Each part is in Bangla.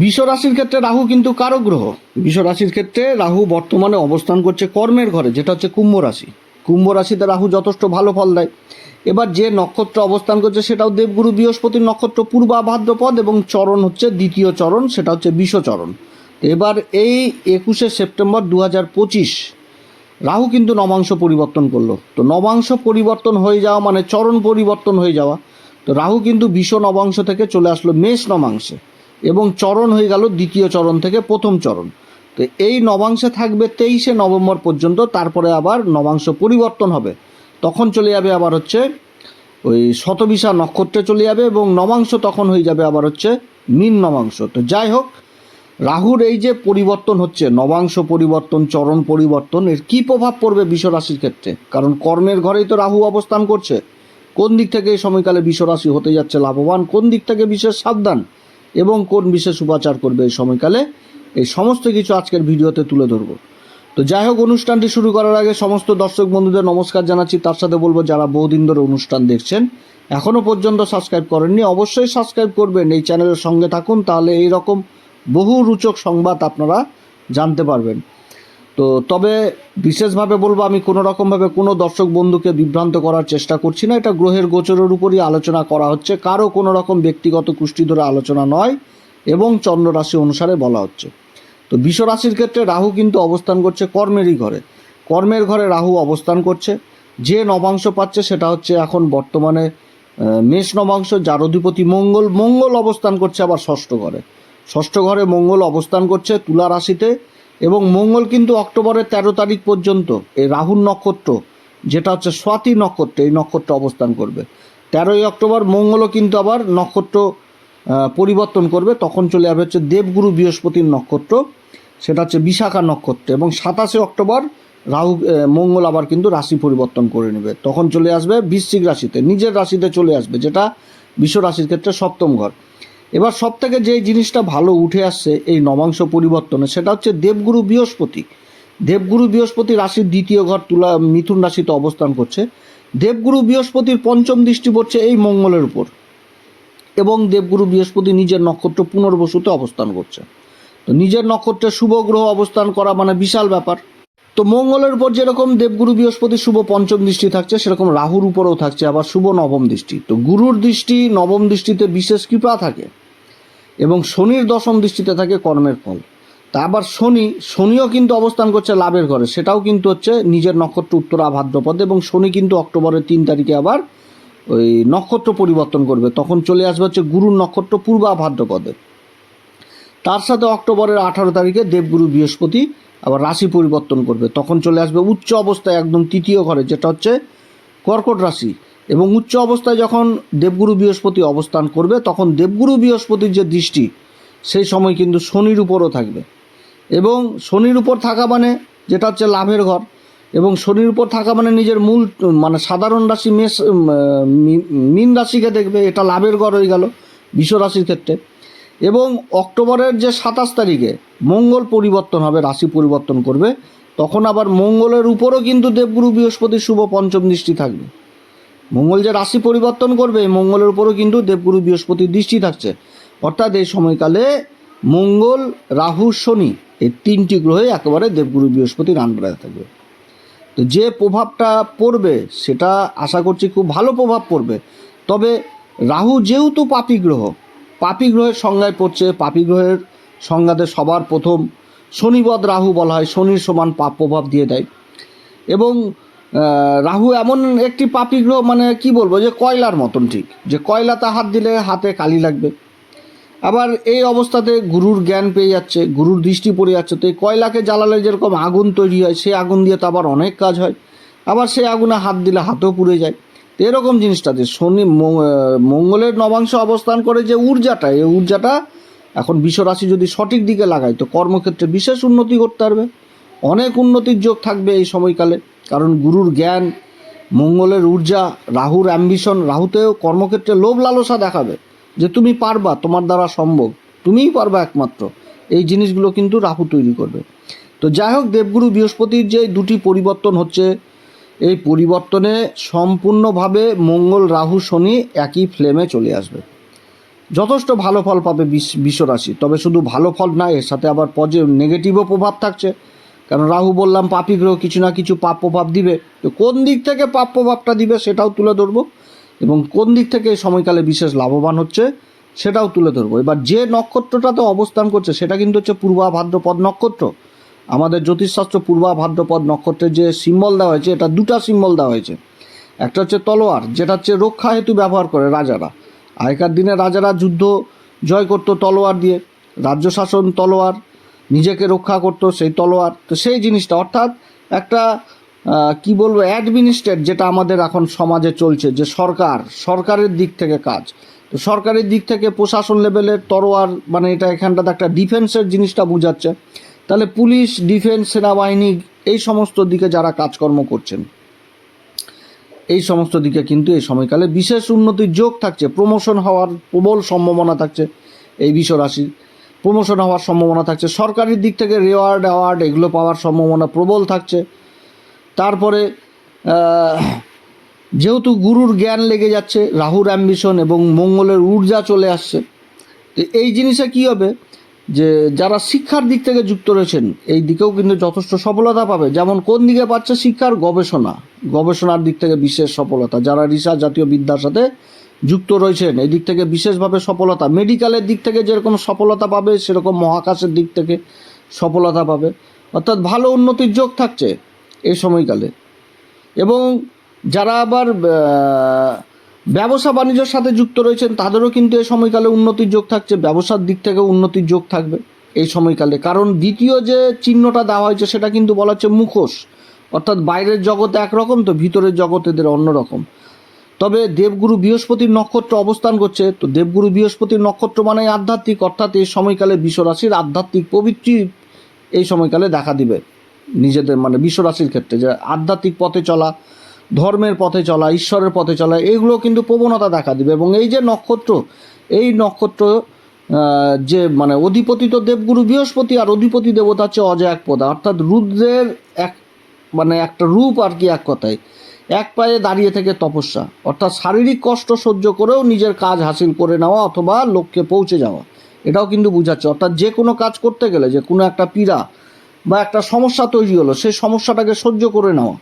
বিষ রাশির ক্ষেত্রে রাহু কিন্তু কারক গ্রহ বিষ রাশির ক্ষেত্রে রাহু বর্তমানে অবস্থান করছে কর্মের ঘরে, যেটা হচ্ছে কুম্ভ রাশি। কুম্ভ রাশিতে রাহু যথেষ্ট ভালো ফল দেয়। এবার যে নক্ষত্র অবস্থান করছে সেটাও দেবগুরু বৃহস্পতির নক্ষত্র, পূর্বা ভাদ্রপদ এবং চরণ হচ্ছে দ্বিতীয় চরণ, সেটা হচ্ছে বিশ্বচরণ এবার এই একুশে সেপ্টেম্বর দু হাজার পঁচিশ রাহু কিন্তু নবাংশ পরিবর্তন করল। তো নবাংশ পরিবর্তন হয়ে যাওয়া মানে চরণ পরিবর্তন হয়ে যাওয়া। তো রাহু কিন্তু বিষ নবাংশ থেকে চলে আসলো মেষ নবাংশে। এবং চরণ হয়ে গেল দ্বিতীয় চরণ থেকে প্রথম চরণ। তো এই নবাংশে থাকবে তেইশে নভেম্বর পর্যন্ত, তারপরে আবার নবাংশ পরিবর্তন হবে। তখন চলে যাবে আবার হচ্ছে ওই শতবিশা নক্ষত্রে চলে যাবে এবং নবাংশ তখন হয়ে যাবে আবার হচ্ছে মীন নবাংশ। তো যাই হোক, রাহুর এই যে পরিবর্তন হচ্ছে, নবাংশ পরিবর্তন, চরণ পরিবর্তন, এর কী প্রভাব পড়বে বিশ্বরাশির ক্ষেত্রে? কারণ কর্মের ঘরেই তো রাহু অবস্থান করছে। কোন দিক থেকে এই সময়কালে বিশ্বরাশি হতে যাচ্ছে লাভবান? কোন দিক থেকে বিশেষ সাবধান? এবং কোন বিশেষ উপাচার করবে এই সময়কালে, এই সমস্ত কিছু আজকের ভিডিওতে তুলে ধরব। তো যাই হোক, অনুষ্ঠানটি শুরু করার আগে সমস্ত দর্শক বন্ধুদের নমস্কার জানাচ্ছি। তার সাথে বলব, যারা বহুদিন ধরে অনুষ্ঠান দেখছেন এখনও পর্যন্ত সাবস্ক্রাইব করেননি, অবশ্যই সাবস্ক্রাইব করবেন। এই চ্যানেলের সঙ্গে থাকুন, তাহলে এই রকম বহু রূচক সংবাদ আপনারা জানতে পারবেন। তো তবে বিশেষভাবে বলব আমি কোনো রকমভাবে কোনো দর্শক বন্ধুকে বিভ্রান্ত করার চেষ্টা করছি না। এটা গ্রহের গোচরের উপরই আলোচনা করা হচ্ছে। কারও কোনো রকম ব্যক্তিগত কুষ্টি ধরে আলোচনা নয় এবং চন্দ্র রাশি অনুসারে বলা হচ্ছে। তো বিষ রাশির ক্ষেত্রে রাহু কিন্তু অবস্থান করছে কর্মেরই ঘরে। কর্মের ঘরে রাহু অবস্থান করছে। যে নবাংশ পাচ্ছে সেটা হচ্ছে এখন বর্তমানে মেষ নবাংশ, যার অধিপতি মঙ্গল। মঙ্গল অবস্থান করছে আবার ষষ্ঠ ঘরে। ষষ্ঠ ঘরে মঙ্গল অবস্থান করছে তুলা রাশিতে। এবং মঙ্গল কিন্তু অক্টোবরের তেরো তারিখ পর্যন্ত, এই রাহুর নক্ষত্র, যেটা হচ্ছে স্বাতি নক্ষত্র, এই নক্ষত্র অবস্থান করবে। তেরোই অক্টোবর মঙ্গলও কিন্তু আবার নক্ষত্র পরিবর্তন করবে। তখন চলে যাবে হচ্ছে দেবগুরু বৃহস্পতির নক্ষত্র, সেটা হচ্ছে বিশাখা নক্ষত্র এবং সাতাশে অক্টোবর রাহু মঙ্গল আবার কিন্তু রাশি পরিবর্তন করে নেবে। তখন চলে আসবে বৃশ্চিক রাশিতে, নিজের রাশিতে চলে আসবে, যেটা বিশ্ব রাশির ক্ষেত্রে সপ্তম ঘর। এবার সব থেকে যে জিনিসটা ভালো উঠে আসছে এই নবাংশ পরিবর্তনে, সেটা হচ্ছে দেবগুরু বৃহস্পতি। দেবগুরু বৃহস্পতি রাশির দ্বিতীয় ঘর তুলা, মিথুন রাশিতে অবস্থান করছে। দেবগুরু বৃহস্পতির পঞ্চম দৃষ্টি পড়ছে এই মঙ্গলের উপর এবং দেবগুরু বৃহস্পতি নিজের নক্ষত্র পুনর্বসুতে অবস্থান করছে। তো নিজের নক্ষত্রে শুভ গ্রহ অবস্থান করা মানে বিশাল ব্যাপার। তো মঙ্গলের উপর যেরকম দেবগুরু বৃহস্পতি শুভ পঞ্চম দৃষ্টি থাকছে, সেরকম রাহুর উপরেও থাকছে আবার শুভ নবম দৃষ্টি। তো গুরুর দৃষ্টি নবম দৃষ্টিতে বিশেষ কৃপা থাকে। এবং শনির দশম দৃষ্টিতে থাকে কর্মের ফল। তা আবার শনি, শনিও কিন্তু অবস্থান করছে লাভের ঘরে। সেটাও কিন্তু হচ্ছে নিজের নক্ষত্র উত্তরা ভাদ্রপদ এবং শনি কিন্তু অক্টোবরের তিন তারিখে আবার ওই নক্ষত্র পরিবর্তন করবে। তখন চলে আসবে হচ্ছে গুরুর নক্ষত্র পূর্বা ভাদ্রপদে। তার সাথে অক্টোবরের আঠারো তারিখে দেবগুরু বৃহস্পতি আবার রাশি পরিবর্তন করবে। তখন চলে আসবে উচ্চ অবস্থায় একদম তৃতীয় ঘরে, যেটা হচ্ছে কর্কট রাশি। এবং উচ্চ অবস্থায় যখন দেবগুরু বৃহস্পতি অবস্থান করবে, তখন দেবগুরু বৃহস্পতির যে দৃষ্টি, সেই সময় কিন্তু শনির উপরও থাকবে। এবং শনির উপর থাকা মানে যেটা হচ্ছে লাভের ঘর, এবং শনির উপর থাকা মানে নিজের মূল মানে সাধারণ রাশি মেষ মীন রাশিকে দেখবে, এটা লাভের ঘর হয়ে গেল রাশির ক্ষেত্রে। এবং অক্টোবরের যে সাতাশ তারিখে মঙ্গল পরিবর্তন হবে, রাশি পরিবর্তন করবে, তখন আবার মঙ্গলের উপরও কিন্তু দেবগুরু বৃহস্পতির শুভ পঞ্চম দৃষ্টি থাকবে। মঙ্গল যে রাশি পরিবর্তন করবে, মঙ্গলের উপরও কিন্তু দেবগুরু বৃহস্পতির দৃষ্টি থাকছে। অর্থাৎ এই সময়কালে মঙ্গল, রাহু, শনি এই তিনটি গ্রহে একেবারে দেবগুরু বৃহস্পতির আন্ডারে থাকবে। তো যে প্রভাবটা পড়বে, সেটা আশা করছি খুব ভালো প্রভাব পড়বে। তবে রাহু যেহেতু পাপী গ্রহ, পাপী গ্রহের সংজ্ঞায় পড়ছে, পাপী গ্রহের সংজ্ঞাতে সবার প্রথম শনিবদ রাহু বলা হয়, শনির সমান পাপ প্রভাব দিয়ে দেয়। এবং রাহু এমন একটি পাপী গ্রহ মানে কি বলব, যে কয়লার মতন ঠিক। যে কয়লাতে হাত দিলে হাতে কালি লাগবে। আবার এই অবস্থাতে গুরুর জ্ঞান পেয়ে যাচ্ছে, গুরুর দৃষ্টি পড়ে যাচ্ছে। তো এই কয়লাকে জ্বালালে যেরকম আগুন তৈরি হয় সেই আগুন দিয়ে তো আবার অনেক কাজ হয়। আবার সেই আগুনে হাত দিলে হাতেও পুড়ে যায়। তো এরকম জিনিসটাতে শনি মঙ্গলের নবাংশ অবস্থান করে যে ঊর্জাটা, এই ঊর্জাটা এখন বিশ্বরাশি যদি সঠিক দিকে লাগায়, তো কর্মক্ষেত্রে বিশেষ উন্নতি করতে পারবে। অনেক উন্নতির যোগ থাকবে এই সময়কালে, কারণ গুরুর জ্ঞান, মঙ্গলের ঊর্জা, রাহুর অ্যাম্বিশন রাহুতেও কর্মক্ষেত্রে লোভ লালসা দেখাবে যে তুমি পারবা, তোমার দ্বারা সম্ভব। তুমিই পারবা একমাত্র। এই জিনিসগুলো কিন্তু রাহু তৈরি করবে। তো যাই হোক, দেবগুরু বৃহস্পতির যে দুটি পরিবর্তন হচ্ছে, এই পরিবর্তনে সম্পূর্ণভাবে মঙ্গল, রাহু, শনি একই ফ্লেমে চলে আসবে। যথেষ্ট ভালো ফল পাবে বিষ- বৃষ রাশি তবে শুধু ভালো ফল না, এর সাথে আবার পজে নেগেটিভও প্রভাব থাকছে। কারণ রাহু বললাম পাপি গ্রহ কিছু না কিছু পাপ প্রভাব দিবে। তো কোন দিক থেকে পাপ প্রভাবটা দিবে সেটাও তুলে ধরবো। এবং কোন দিক থেকে সময়কালে বিশেষ লাভবান হচ্ছে সেটাও তুলে ধরবো। এবার যে নক্ষত্রটাতে অবস্থান করছে সেটা কিন্তু হচ্ছে পূর্বা ভাদ্রপদ নক্ষত্র। আমাদের জ্যোতিষশাস্ত্র পূর্বা ভাদ্রপদ নক্ষত্রের যে সিম্বল দেওয়া হয়েছে, এটা দুটা সিম্বল দেওয়া হয়েছে। একটা হচ্ছে তলোয়ার, যেটা হচ্ছে রক্ষা হেতু ব্যবহার করে রাজারা। আগেকার দিনে রাজারা যুদ্ধ জয় করতো তলোয়ার দিয়ে। রাজ্য শাসন তলোয়ার নিজেকে রক্ষা করতো, সেই তলোয়ার, তো সেই জিনিসটা। অর্থাৎ একটা কি বলব অ্যাডমিনিস্ট্রেট যেটা আমাদের এখন সমাজে চলছে, যে সরকার, সরকারের দিক থেকে কাজ। তো সরকারের দিক থেকে প্রশাসন লেভেলের তরোয়ার মানে এটা এখানটাতে একটা ডিফেন্সের জিনিসটা বোঝাচ্ছে। তাহলে পুলিশ ডিফেন্স সেনাবাহিনী, এই সমস্ত দিকে যারা কাজকর্ম করছেন, এই সমস্ত দিকে কিন্তু এই সময়কালে বিশেষ উন্নতির যোগ থাকছে প্রমোশন হওয়ার প্রবল সম্ভাবনা থাকছে এই বিশ্ব রাশির প্রমোশন হওয়ার সম্ভাবনা থাকছে। সরকারি দিক থেকে রেওয়ার্ড অ্যাওয়ার্ড এগুলো পাওয়ার সম্ভাবনা প্রবল থাকছে। তারপরে যেহেতু গুরুর জ্ঞান লেগে যাচ্ছে, রাহুর অ্যাম্বিশন এবং মঙ্গলের ঊর্জা চলে আসছে, তো এই জিনিসে কী হবে? যে যারা শিক্ষার দিক থেকে যুক্ত রয়েছেন, এই দিকেও কিন্তু যথেষ্ট সফলতা পাবে। যেমন কোন দিকে পাচ্ছে? শিক্ষার গবেষণা। গবেষণার দিক থেকে বিশেষ সফলতা। যারা রিসার্চ জাতীয় বিদ্যার সাথে যুক্ত রয়েছেন। এই দিক থেকে বিশেষভাবে সফলতা। মেডিকেলের দিক থেকে যেরকম সফলতা পাবে, সেরকম মহাকাশের দিক থেকে সফলতা পাবে। অর্থাৎ ভালো উন্নতির যোগ থাকছে এই সময়কালে। এবং যারা আবার ব্যবসা বাণিজ্যের সাথে যুক্ত রয়েছেন, তাদেরও কিন্তু এই সময়কালে উন্নতির যোগ থাকছে। ব্যবসার দিক থেকে উন্নতির যোগ থাকবে এই সময়কালে। কারণ দ্বিতীয় যে চিহ্নটা দেওয়া হয়েছে, সেটা কিন্তু বলা হচ্ছে মুখোশ। অর্থাৎ বাইরের জগতে একরকম, তো ভিতরের জগৎ এদের অন্যরকম। তবে দেবগুরু বৃহস্পতির নক্ষত্র অবস্থান করছে। তো দেবগুরু বৃহস্পতির নক্ষত্র মানে আধ্যাত্মিক, অর্থাৎ এই সময়কালে বিশ্বরাশির আধ্যাত্মিক প্রবৃত্তি এই সময়কালে দেখা দিবে। নিজেদের মানে বিশ্বরাশির ক্ষেত্রে যে আধ্যাত্মিক পথে চলা, ধর্মের পথে চলা, ঈশ্বরের পথে চলা, এগুলো কিন্তু প্রবণতা দেখা দিবে। এবং এই যে নক্ষত্র, এই নক্ষত্র যে মানে অধিপতি তো দেবগুরু বৃহস্পতি আর অধিপতি দেবতা হচ্ছে অজয় এক পদা অর্থাৎ রুদ্রের এক মানে একটা রূপ আর কি এক কথায়। এক পায়ে দাঁড়িয়ে থেকে তপস্যা, অর্থাৎ শারীরিক কষ্ট সহ্য করেও নিজের কাজ হাসিল করে নেওয়া অথবা লক্ষ্যে পৌঁছে যাওয়া। এটাও কিন্তু বোঝাচ্ছে, অর্থাৎ যে কোনো কাজ করতে গেলে, যে কোনো একটা পীড়া বা একটা সমস্যা তৈরি হলো, সেই সমস্যাটাকে সহ্য করে নেওয়া,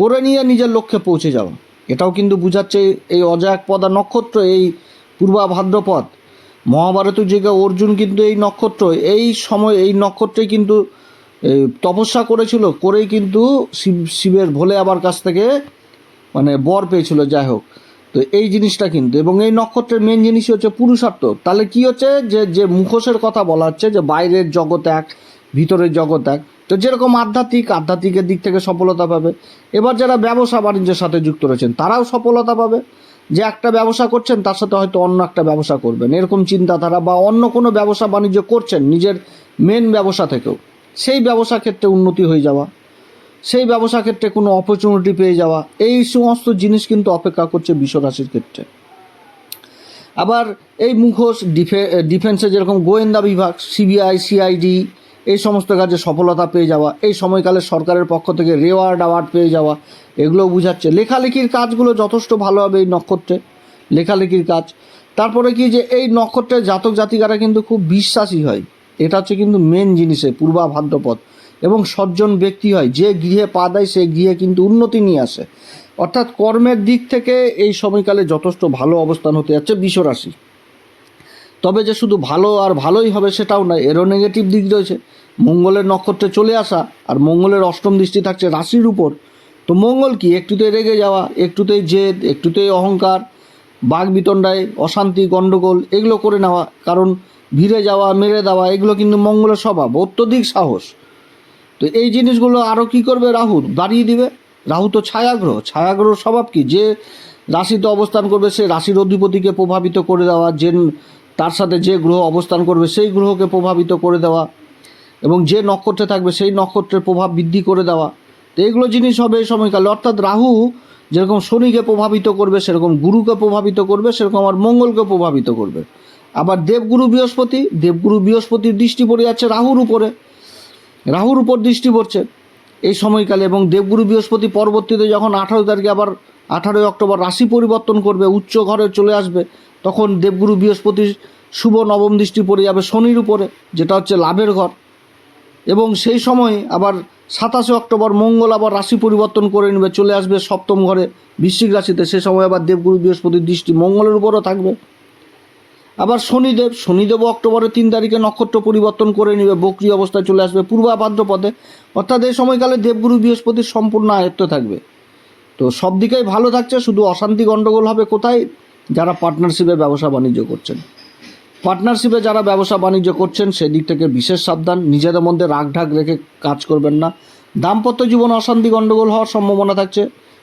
করে নিয়ে নিজের লক্ষ্যে পৌঁছে যাওয়া। এটাও কিন্তু বোঝাচ্ছে এই অজায়ক পদা নক্ষত্র, এই পূর্বা ভাদ্রপদ। মহাভারতের যুগে অর্জুন কিন্তু এই নক্ষত্র, এই সময় এই নক্ষত্রেই কিন্তু তপস্যা করেছিল, করেই কিন্তু শিব, শিবের ভোলে আবার কাছ থেকে মানে বর পেয়েছিল, যাই হোক। তো এই জিনিসটা কিন্তু, এবং এই নক্ষত্রের মেন জিনিসই হচ্ছে পুরুষার্থ। তাহলে কি হচ্ছে? যে যে মুখোশের কথা বলা হচ্ছে যে, বাইরের জগৎ এক, ভিতরের জগৎ এক। তো যেরকম আধ্যাত্মিক, আধ্যাত্মিকের দিক থেকে সফলতা পাবে। এবার যারা ব্যবসা বাণিজ্যের সাথে যুক্ত রয়েছেন, তারাও সফলতা পাবে। যে একটা ব্যবসা করছেন, তার সাথে হয়তো অন্য একটা ব্যবসা করবেন। এরকম চিন্তাধারা বা অন্য কোনো ব্যবসা বাণিজ্য করছেন নিজের মেন ব্যবসা থেকেও। সেই ব্যবসা ক্ষেত্রে উন্নতি হয়ে যাওয়া। সেই ব্যবসা ক্ষেত্রে কোনো অপরচুনিটি পেয়ে যাওয়া, এই সমস্ত জিনিস কিন্তু অপেক্ষা করছে বিশ্বরাশির ক্ষেত্রে। আবার এই মুখোশ, ডিফে ডিফেন্সে যেরকম গোয়েন্দা বিভাগ সিবিআই সিআইডি এই সমস্ত কাজে সফলতা পেয়ে যাওয়া, এই সময়কালে সরকারের পক্ষ থেকে রেওয়ার্ড অ্যাওয়ার্ড পেয়ে যাওয়া এগুলো বুঝাচ্ছে। লেখালেখির কাজগুলো যথেষ্ট ভালো হবে এই নক্ষত্রে, লেখালেখির কাজ। তারপরে কি যে এই নক্ষত্রের জাতক জাতিকারা কিন্তু খুব বিশ্বাসী হয়। এটা হচ্ছে কিন্তু মেন জিনিসে পূর্বা ভাদ্রপদ এবং সজ্জন ব্যক্তি হয়, যে গৃহে পা দেয়, সে গৃহে কিন্তু উন্নতি নিয়ে আসে। অর্থাৎ কর্মের দিক থেকে এই সময়কালে যথেষ্ট ভালো অবস্থান হতে যাচ্ছে বিশ্বরাশি তবে যে শুধু ভালো আর ভালোই হবে সেটাও নয়, এরও নেগেটিভ দিক রয়েছে। মঙ্গলের নক্ষত্রে চলে আসা আর মঙ্গলের অষ্টম দৃষ্টি থাকছে রাশির উপর। তো মঙ্গল কি? একটুতেই রেগে যাওয়া একটুতেই জেদ একটুতেই অহংকার বাঘ বিতণ্ডায়, অশান্তি, গণ্ডগোল, এগুলো করে নেওয়া। কারণ ভিড়ে যাওয়া, মেরে দেওয়া, এগুলো কিন্তু মঙ্গলের স্বভাব। অত্যধিক সাহস। তো এই জিনিসগুলো আরও কী করবে রাহু বাড়িয়ে দিবে? রাহু তো ছায়াগ্রহ। ছায়াগ্রহ স্বভাব কি? যে রাশিতে অবস্থান করবে, সে রাশির অধিপতিকে প্রভাবিত করে দেওয়া, যে তার সাথে যে গ্রহ অবস্থান করবে, সেই গ্রহকে প্রভাবিত করে দেওয়া এবং যে নক্ষত্রে থাকবে, সেই নক্ষত্রের প্রভাব বৃদ্ধি করে দেওয়া। তো এইগুলো জিনিস হবে এই সময়কালে। অর্থাৎ রাহু যেরকম শনিকে প্রভাবিত করবে, সেরকম গুরুকে প্রভাবিত করবে, সেরকম আমার মঙ্গলকে প্রভাবিত করবে। আবার দেবগুরু বৃহস্পতি, দেবগুরু বৃহস্পতির দৃষ্টি পড়ে যাচ্ছে রাহুর উপরে। রাহুর উপর দৃষ্টি পড়ছে। এই সময়কালে এবং দেবগুরু বৃহস্পতি পরবর্তীতে যখন আঠারো তারিখে আবার আঠারোই অক্টোবর রাশি পরিবর্তন করবে, উচ্চ ঘরে চলে আসবে, তখন দেবগুরু বৃহস্পতির শুভ নবম দৃষ্টি পড়ে যাবে শনির উপরে, যেটা হচ্ছে লাভের ঘর। এবং সেই সময় আবার সাতাশে অক্টোবর মঙ্গল আবার রাশি পরিবর্তন করে নেবে, চলে আসবে সপ্তম ঘরে বৃশ্চিক রাশিতে। সে সময় আবার দেবগুরু বৃহস্পতির দৃষ্টি মঙ্গলের উপরও থাকবে। আবার শনিদেব, শনিদেবও অক্টোবরের তিন তারিখে নক্ষত্র পরিবর্তন করে নেবে, বক্রি অবস্থায় চলে আসবে পূর্বা ভাদ্রপদে। অর্থাৎ এই সময়কালে দেবগুরু বৃহস্পতির সম্পূর্ণ আয়ত্ত থাকবে। তো সব দিকেই ভালো থাকছে, শুধু অশান্তি গণ্ডগোল হবে কোথায়? যারা পার্টনারশিপে ব্যবসা বাণিজ্য করছেন। পার্টনারশিপে যারা ব্যবসা বাণিজ্য করছেন, সেদিক থেকে বিশেষ সাবধান, নিজেদের মধ্যে রাগ ঢাক রেখে কাজ করবেন না। দাম্পত্য জীবন অশান্তি গণ্ডগোল হওয়ার সম্ভাবনা থাকছে।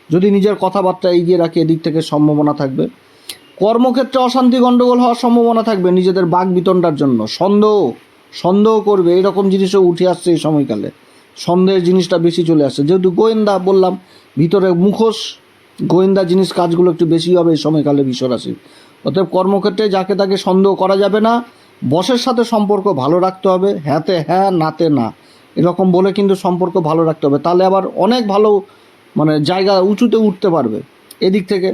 যদি নিজের কথাবার্তা এগিয়ে রাখে, এদিক থেকে সম্ভাবনা থাকবে। কর্মক্ষেত্রে অশান্তি গণ্ডগোল হওয়ার সম্ভাবনা থাকবে নিজেদের বাঘ বিতণ্ডার জন্য। সন্দেহ সন্দেহ করবে, এরকম জিনিসও উঠে আসছে এই সময়কালে। সন্দেহের জিনিসটা বেশি চলে আসছে। যেহেতু গোয়েন্দা, বললাম, ভিতরে মুখোশ, গোয়েন্দা জিনিস কাজগুলো একটু বেশি হবে এই সময়কালে বিশ্বরাশি অতএব কর্মক্ষেত্রে যাকে তাকে সন্দেহ করা যাবে না। বসের সাথে সম্পর্ক ভালো রাখতে হবে, হ্যাঁতে হ্যাঁ নাতে না। এরকম বলে কিন্তু সম্পর্ক ভালো রাখতে হবে। তাহলে আবার অনেক ভালো মানে জায়গা উঁচুতে উঠতে পারবে। এদিক থেকে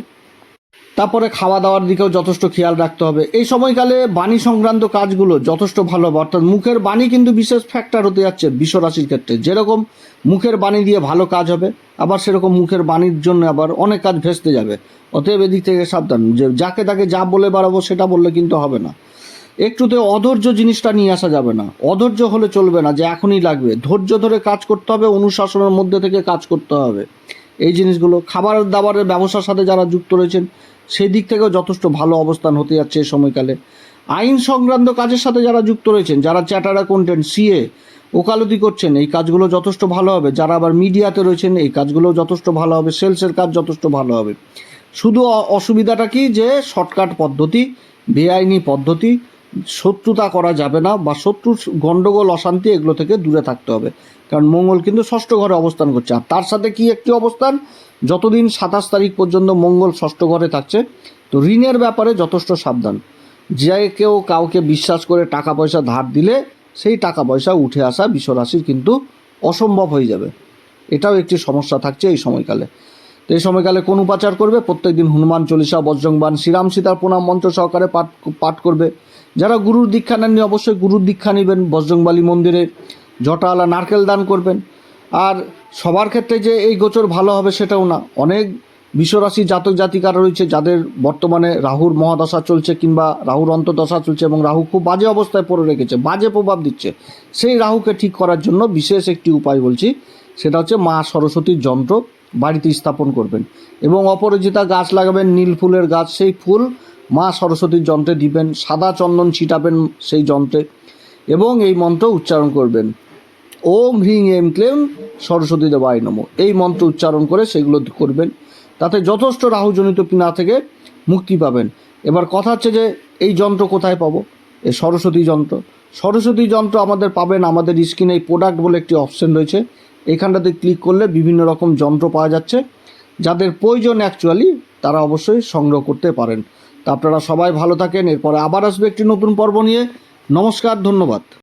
তারপরে খাওয়া দাওয়ার দিকেও যথেষ্ট খেয়াল রাখতে হবে। এই সময়কালে বাণী সংক্রান্ত কাজগুলো যথেষ্ট ভালো হবে। অর্থাৎ মুখের বাণী কিন্তু বিশেষ ফ্যাক্টর হতে যাচ্ছে বিশ্বরাশির ক্ষেত্রে। যেরকম মুখের বাণী দিয়ে ভালো কাজ হবে, আবার সেরকম মুখের বাণীর জন্য আবার অনেক কাজ ভেস্তে যাবে। অতএব এদিক থেকে সাবধান। যে যাকে তাকে যা বলে বাড়াবো, সেটা বললে কিন্তু হবে না। একটুতে অধৈর্য জিনিসটা নিয়ে আসা যাবে না। অধৈর্য হলে চলবে না, যে এখনই লাগবে। ধৈর্য ধরে কাজ করতে হবে, অনুশাসনের মধ্যে থেকে কাজ করতে হবে। এই জিনিসগুলো খাবার দাবারের ব্যবসার সাথে যারা যুক্ত রয়েছেন সেই দিক থেকেও যথেষ্ট ভালো অবস্থান হতে যাচ্ছে এই সময়কালে। আইন সংক্রান্ত কাজের সাথে যারা যুক্ত রয়েছেন, যারা চ্যাটার অ্যাকাউন্টেন্ট সিএ ওকালতি করছেন, এই কাজগুলো যথেষ্ট ভালো হবে। যারা আবার মিডিয়াতে রয়েছেন, এই কাজগুলো যথেষ্ট ভালো হবে। সেলসের কাজ যথেষ্ট ভালো হবে। শুধু অসুবিধাটা কি যে, শর্টকাট পদ্ধতি, বেআইনি পদ্ধতি, শত্রুতা করা যাবে না বা শত্রুর গণ্ডগোল অশান্তি এগুলো থেকে দূরে থাকতে হবে। কারণ মঙ্গল কিন্তু ষষ্ঠ ঘরে অবস্থান করছে। আর তার সাথে কি একটি অবস্থান? যতদিন সাতাশ তারিখ পর্যন্ত মঙ্গল ষষ্ঠ ঘরে থাকছে, তো ঋণের ব্যাপারে যথেষ্ট সাবধান। যে কেউ কাউকে বিশ্বাস করে টাকা পয়সা ধার দিলে, সেই টাকা পয়সা উঠে আসা বিশ্বরাশির কিন্তু অসম্ভব হয়ে যাবে। এটাও একটি সমস্যা থাকছে এই সময়কালে। তো এই সময়কালে কোন উপাচার করবে? প্রত্যেকদিন হনুমান চল্লিশা বজ্রংবান শ্রীরাম সীতার প্রণাম মন্ত্র সহকারে পাঠ পাঠ করবে। যারা গুরুর দীক্ষা নেননি, অবশ্যই গুরুর দীক্ষা নেবেন। বজরংবালী মন্দিরে জটাওয়ালা নারকেল দান করবেন। আর সবার ক্ষেত্রে যে এই গোচর ভালো হবে সেটাও না। অনেক বিশ্বরাশি জাতক জাতিকারা রয়েছে যাদের বর্তমানে রাহুর মহাদশা চলছে কিংবা রাহুর অন্তদশা চলছে এবং রাহু খুব বাজে অবস্থায় পড়ে রেখেছে, বাজে প্রভাব দিচ্ছে। সেই রাহুকে ঠিক করার জন্য বিশেষ একটি উপায় বলছি, সেটা হচ্ছে মা সরস্বতীর যন্ত্র বাড়িতে স্থাপন করবেন এবং অপরাজিতা গাছ লাগাবেন, নীল ফুলের গাছ, সেই ফুল মা সরস্বতীর যন্ত্রে দিবেন, সাদা চন্দন ছিটাবেন সেই যন্ত্রে এবং এই মন্ত্র উচ্চারণ করবেন। ওম হ্রিং এম ক্লেম, সরস্বতী দেবায় নম। এই মন্ত্র উচ্চারণ করে সেগুলো করবেন। তাতে যথেষ্ট রাহুজনিত পিনা থেকে মুক্তি পাবেন। এবার কথা হচ্ছে যে, এই যন্ত্র কোথায় পাবো? এ সরস্বতী যন্ত্র। সরস্বতী যন্ত্র আমাদের পাবেন আমাদের স্ক্রিনে এই প্রোডাক্ট বলে একটি অপশন রয়েছে। এখানটাতে ক্লিক করলে বিভিন্ন রকম যন্ত্র পাওয়া যাচ্ছে। যাদের প্রয়োজন অ্যাকচুয়ালি তারা অবশ্যই সংগ্রহ করতে পারেন। তা আপনারা সবাই ভালো থাকেন। এরপরে আবার আসবে একটি নতুন পর্ব নিয়ে। নমস্কার, ধন্যবাদ।